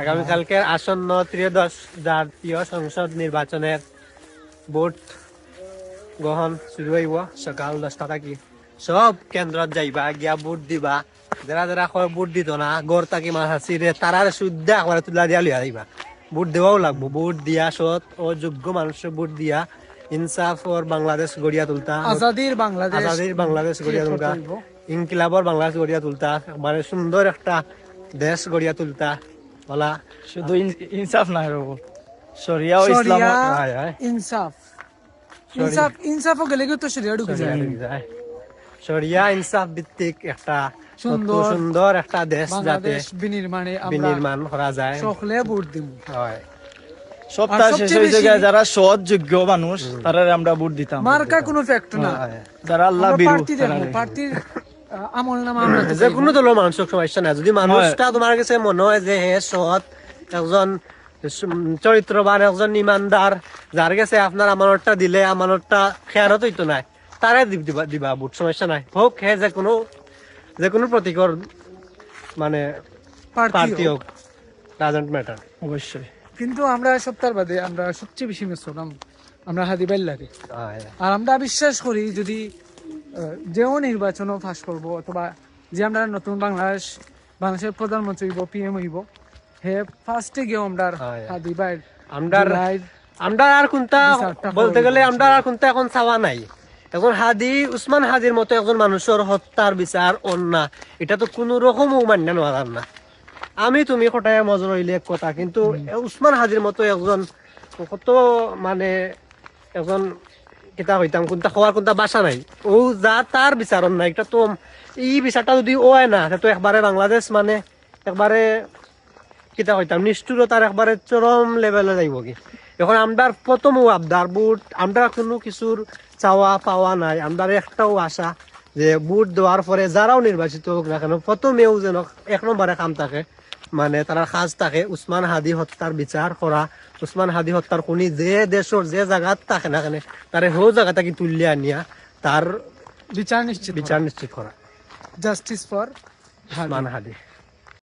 আগামীকালকের আসন্ন ত্রয়োদশ জাতীয় সংসদ নির্বাচনের ভোট গ্রহণ শুরু হইব সকাল দশটা থাকি। সব কেন্দ্রত যাইবা গিয়া ভোট দিবা। যারা যারা কয় ভোট দিত না গড় তাকি মাছ আসিরে তারার শুদ্ধা একবারে তুলা দিয়া লিয়া দিবা ভোট দেওয়াও লাগবো। ভোট দিয়া সৎ ও যোগ্য মানুষের ভোট দিয়া ইনসাফ ওর বাংলাদেশ গড়িয়া তুলতা। আজাদির বাংলাদেশ আজাদির বাংলাদেশ গড়িয়া তুলতা। ইনকিলাবর বাংলাদেশ গড়িয়া তুলতা। মানে সুন্দর একটা দেশ গড়িয়া তুলতা। বলা শুধু ইন- ইনসাফ রব শরিয়া ও ইসলাম। ইনসাফ ইনসাফ ইনসাফ গেলে তো শরিয়া ঢুকে যায় শরিয়া ইনসাফ ভিত্তিক একটা সুন্দর সুন্দর একটা দেশ যাতে বিনির্মাণে বিনির্মাণ করা যায় সকলে ভোট দিব হয় সপ্তাহ শেষ যারা সৎ যোগ্য মানুষ তারা আমরা ভোট দিতাম মার্কা কোনো ফ্যাক্ট না যারা আল্লাহ বিরু আমল নামা আমরা যে কোনো দলের মানুষের সমস্যা নাই। যদি মানুষটা তোমার কাছে মনে হয় যে হে সৎ একজন চরিত্রবান একজন ইমানদার যার কাছে আপনার আমানতটা দিলে আমানতটা খেয়ারত হইতো নাই। তারে দিবা দিবা বুট সমস্যা নাই। হোক হে যে কোনো যে কোনো প্রতীকর মানে প্রার্থী। হোক ডাজেন্ট ম্যাটার অবশ্যই কিন্তু আমরা সপ্তাহ বাদে আমরা সবচেয়ে বেশি মিস করলাম আমরা হাদিবাইল লাগে আর আমরা বিশ্বাস করি যদি যেও নির্বাচনও পাস করব অথবা যে আমরা নতুন বাংলাদেশ বাংলাদেশের প্রধানমন্ত্রী হইব পিএম হইব হে ফার্স্টে গিয়ে আমরা। হাদিবাইল আমরার জুলাইর আমরা আর কোনটা বলতে গেলে আমরা আর কোনটা এখন চাওয়া নাই। এখন হাদি উসমান হাদির মতো একজন মানুষের হত্যার বিচার অন্যা। এটা তো কোনো রকমও মান্য নেওয়ার না। আমি তুমি কটায় মজর হইলে এক কথা কিন্তু উসমান হাদির মতো একজন কত মানে একজন কিতা হইতাম, কোনটা হওয়ার কোনটা বাসা নাই। ও যা তার বিচার নাই। এটা তো এই বিচারটা যদি ও হয় না তো একবারে বাংলাদেশ মানে একবারে কিতা হইতাম নিষ্ঠুরতার একবারে চরম লেভেলে যাইব কি। এখন আমরার প্রথম ও আবদার বুট আমরা কোনো কিছুর চাওয়া পাওয়া নাই। আমরার একটাও আশা যে বুট দেওয়ার পরে যারাও নির্বাচিত হোক না কেন প্রথমেও যেন এক নম্বরে কাম থাকে। মানে তারা সাজ থাকে উসমান হাদি হত্যার বিচার করা উসমান হাদি হত্যার কোনি যে দেশের যে জায়গাত থাকে না কেন তার হো জায়গা থাকি তুলিয়ে আনিয়া তার বিচার নিশ্চিত বিচার নিশ্চিত করা জাস্টিস ফর উসমান হাদি।